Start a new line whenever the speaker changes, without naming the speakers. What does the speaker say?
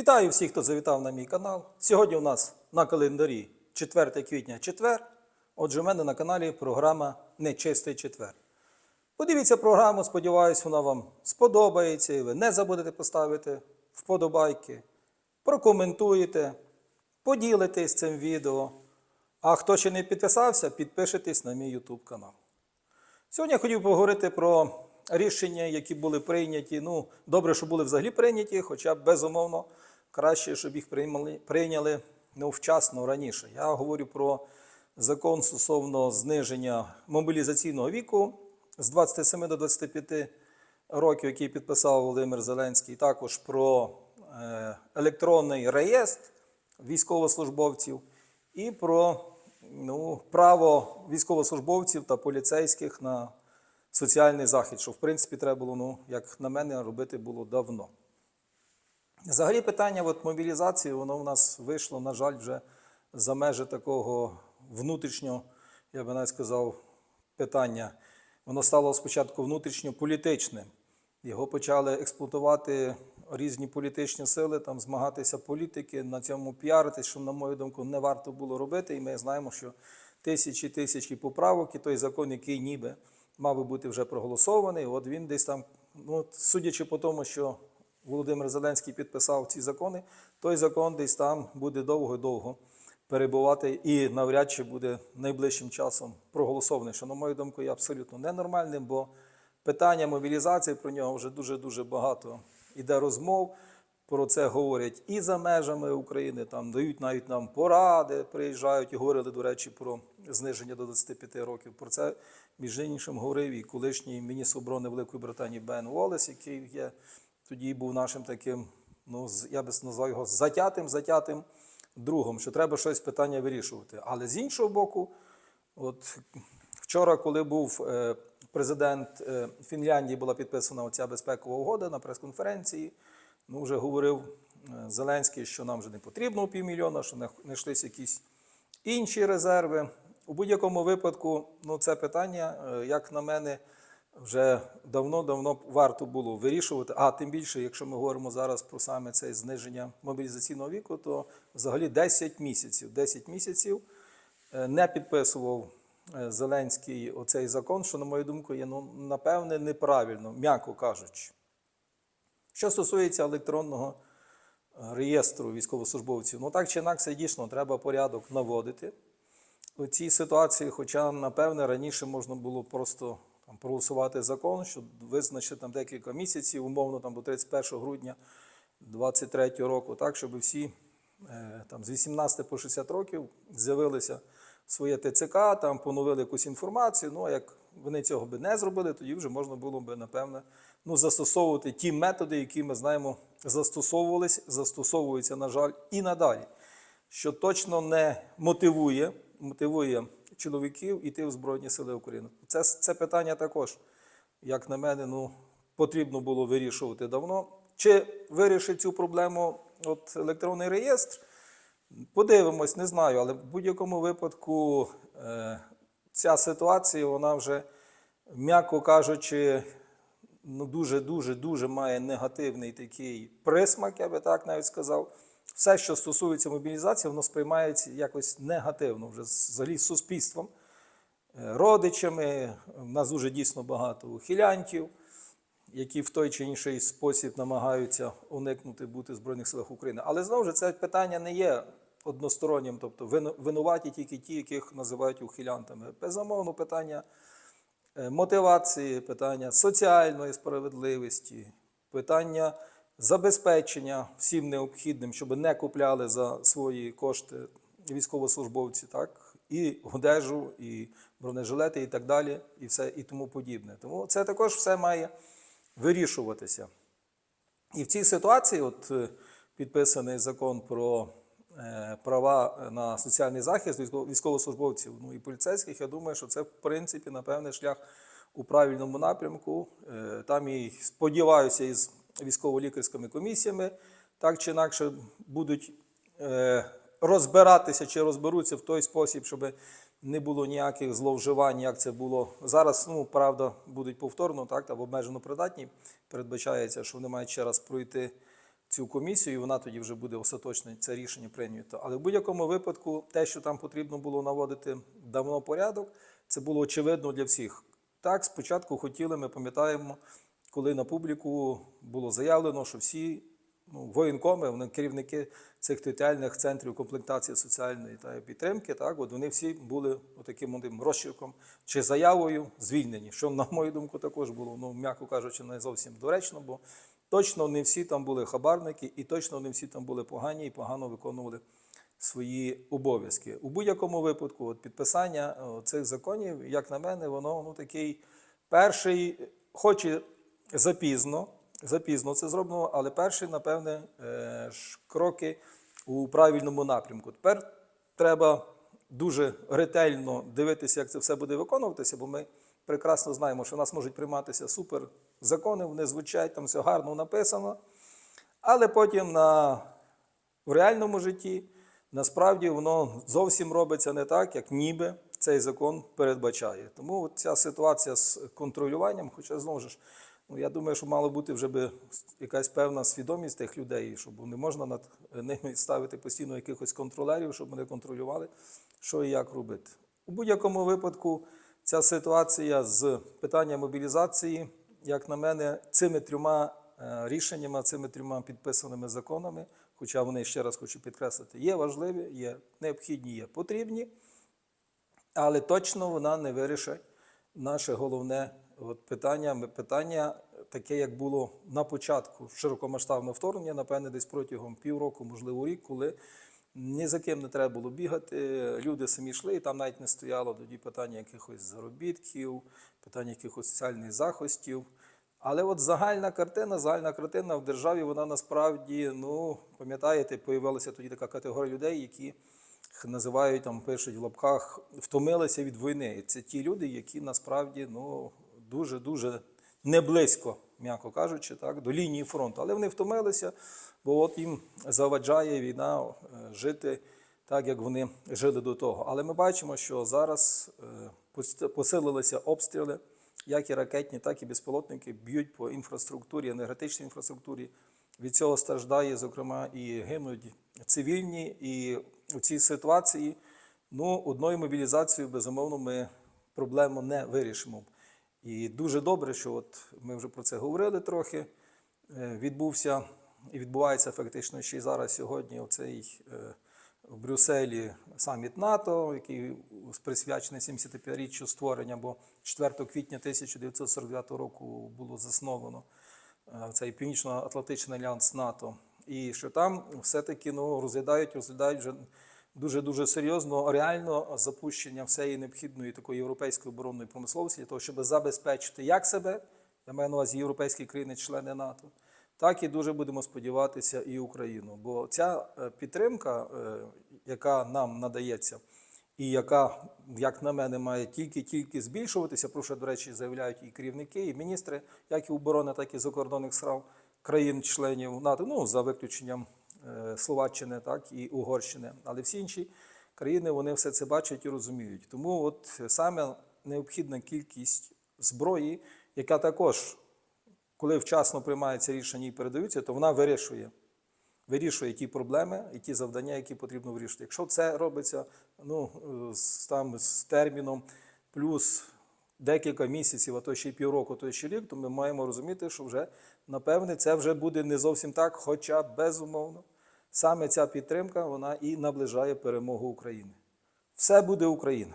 Вітаю всіх, хто завітав на мій канал. Сьогодні у нас на календарі 4 квітня четвер. Отже, у мене на каналі програма Нечистий четвер. Подивіться програму, сподіваюсь, вона вам сподобається і ви не забудете поставити вподобайки, прокоментуєте, поділитесь цим відео. А хто ще не підписався, підпишитесь на мій YouTube канал. Сьогодні я хотів поговорити про рішення, які були прийняті. Ну, добре, що були взагалі прийняті, хоча безумовно краще, щоб їх прийняли, прийняли ну, вчасно раніше. Я говорю про закон стосовно зниження мобілізаційного віку з 27 до 25 років, який підписав Володимир Зеленський, також про е, електронний реєстр військовослужбовців і про ну, право військовослужбовців та поліцейських на соціальний захист, що в принципі треба було, ну, як на мене, робити було давно. Взагалі питання от, мобілізації, воно в нас вийшло, на жаль, вже за межі такого внутрішнього, я би навіть сказав, питання. Воно стало спочатку внутрішньополітичним. Його почали експлуатувати різні політичні сили, там змагатися політики, на цьому піаритись, що, на мою думку, не варто було робити. І ми знаємо, що тисячі тисячі поправок, і той закон, який ніби мав би бути вже проголосований, от він десь там, ну, судячи по тому, що Володимир Зеленський підписав ці закони, той закон десь там буде довго-довго перебувати і навряд чи буде найближчим часом проголосований, що, на мою думку, є абсолютно ненормальним, бо питання мобілізації про нього вже дуже-дуже багато іде розмов. Про це говорять і за межами України, там дають навіть нам поради, приїжджають і говорили, до речі, про зниження до 25 років. Про це, між іншим, говорив і колишній міністр оборони Великої Британії Бен Уоллес, який є тоді був нашим таким, ну я би назвав його затятим, затятим другом, що треба щось питання вирішувати. Але з іншого боку, от вчора, коли був е, президент е, Фінляндії, була підписана оця безпекова угода на прес-конференції. Ну, вже говорив е, Зеленський, що нам вже не потрібно півмільйона, що знайшлися якісь інші резерви. У будь-якому випадку, ну, це питання, як на мене, вже давно-давно варто було вирішувати. А тим більше, якщо ми говоримо зараз про саме це зниження мобілізаційного віку, то взагалі 10 місяців. 10 місяців е, не підписував е, Зеленський оцей закон, що, на мою думку, є ну, напевне неправильно, м'яко кажучи. Що стосується електронного реєстру військовослужбовців, ну так чи інакше, дійсно, треба порядок наводити. У цій ситуації, хоча, напевне, раніше можна було просто там, проголосувати закон, щоб визначити там декілька місяців, умовно там, до 31 грудня 2023 року, так, щоб всі е, там, з 18 по 60 років з'явилися своє ТЦК, там поновили якусь інформацію. Ну, а як вони цього би не зробили, тоді вже можна було би, напевне, ну, застосовувати ті методи, які ми знаємо, застосовувались, застосовуються, на жаль, і надалі, що точно не мотивує, мотивує чоловіків іти в Збройні Сили України. Це, це питання також, як на мене, ну, потрібно було вирішувати давно. Чи вирішить цю проблему от електронний реєстр? Подивимось, не знаю, але в будь-якому випадку е, ця ситуація, вона вже, м'яко кажучи, ну, дуже, дуже, дуже має негативний такий присмак, я би так навіть сказав. Все, що стосується мобілізації, воно сприймається якось негативно вже взагалі з суспільством, е, родичами. У нас дуже дійсно багато ухилянтів, які в той чи інший спосіб намагаються уникнути бути в Збройних силах України. Але знову ж це питання не є одностороннім, тобто винуваті тільки ті, яких називають ухилянтами. Безумовно, питання е, мотивації, питання соціальної справедливості, питання забезпечення всім необхідним, щоб не купляли за свої кошти військовослужбовці, так, і одежу, і бронежилети, і так далі, і все і тому подібне. Тому це також все має вирішуватися. І в цій ситуації, от е, підписаний закон про е, права на соціальний захист військовослужбовців ну, і поліцейських, я думаю, що це, в принципі, напевне, шлях у правильному напрямку. Е, Там і сподіваюся, із військово-лікарськими комісіями так чи інакше будуть е, розбиратися чи розберуться в той спосіб, щоб не було ніяких зловживань, як це було зараз. Ну, правда, будуть повторно, так, або обмежено придатні. Передбачається, що вони мають ще раз пройти цю комісію, і вона тоді вже буде остаточно це рішення прийнято. Але в будь-якому випадку, те, що там потрібно було наводити давно порядок, це було очевидно для всіх. Так, спочатку хотіли, ми пам'ятаємо, коли на публіку було заявлено, що всі ну, воєнкоми, вони керівники цих територіальних центрів комплектації соціальної та підтримки, так, от вони всі були таким одним розчерком чи заявою звільнені, що, на мою думку, також було, ну, м'яко кажучи, не зовсім доречно, бо точно не всі там були хабарники, і точно не всі там були погані і погано виконували свої обов'язки. У будь-якому випадку, от підписання цих законів, як на мене, воно ну, такий перший, хоч і запізно, запізно це зроблено, але перший, напевне, е, кроки у правильному напрямку. Тепер треба дуже ретельно дивитися, як це все буде виконуватися, бо ми прекрасно знаємо, що в нас можуть прийматися супер закони, вони звучать, там все гарно написано, але потім на, в реальному житті насправді воно зовсім робиться не так, як ніби цей закон передбачає. Тому ця ситуація з контролюванням, хоча знову ж, ну, я думаю, що мала бути вже би якась певна свідомість тих людей, щоб не можна над ними ставити постійно якихось контролерів, щоб вони контролювали, що і як робити. У будь-якому випадку ця ситуація з питання мобілізації, як на мене, цими трьома е, рішеннями, цими трьома підписаними законами, хоча вони ще раз хочу підкреслити, є важливі, є необхідні, є потрібні, але точно вона не вирішить наше головне от питання, питання таке, як було на початку широкомасштабного вторгнення, напевне, десь протягом півроку, можливо, рік, коли ні за ким не треба було бігати, люди самі йшли, і там навіть не стояло тоді питання якихось заробітків, питання якихось соціальних захистів. Але от загальна картина, загальна картина в державі, вона насправді, ну, пам'ятаєте, появилася тоді така категорія людей, які називають там, пишуть в лапках, втомилися від війни. І це ті люди, які насправді ну, дуже-дуже не близько, м'яко кажучи, так, до лінії фронту. Але вони втомилися, бо от їм заваджає війна е, жити так, як вони жили до того. Але ми бачимо, що зараз е, посилилися обстріли, як і ракетні, так і безпілотники б'ють по інфраструктурі, енергетичній інфраструктурі. Від цього страждає, зокрема, і гинуть цивільні. І у цій ситуації ну, одною мобілізацією, безумовно, ми проблему не вирішимо. І дуже добре, що от ми вже про це говорили трохи. е, Відбувся і відбувається фактично ще й зараз сьогодні оцей е, в Брюсселі саміт НАТО, який присвячений 75-річчю створення, бо 4 квітня 1949 року було засновано е, цей Північно-Атлантичний альянс НАТО. І що там все-таки ну, розглядають, розглядають вже дуже-дуже серйозно реально запущення всієї необхідної такої європейської оборонної промисловості для того, щоб забезпечити як себе, я маю на увазі європейські країни-члени НАТО, так і дуже будемо сподіватися і Україну. Бо ця е, підтримка, е, яка нам надається, і яка, як на мене, має тільки-тільки збільшуватися, про що, до речі, заявляють і керівники, і міністри, як і оборони, так і закордонних справ країн-членів НАТО, ну за виключенням Словаччини, так і Угорщини, але всі інші країни вони все це бачать і розуміють. Тому от саме необхідна кількість зброї, яка також, коли вчасно приймається рішення і передаються, то вона вирішує. Вирішує ті проблеми і ті завдання, які потрібно вирішити. Якщо це робиться ну, е, з, там, з терміном плюс декілька місяців, а то ще й півроку, то ще рік, то ми маємо розуміти, що вже напевне це вже буде не зовсім так, хоча безумовно саме ця підтримка вона і наближає перемогу України. Все буде Україна.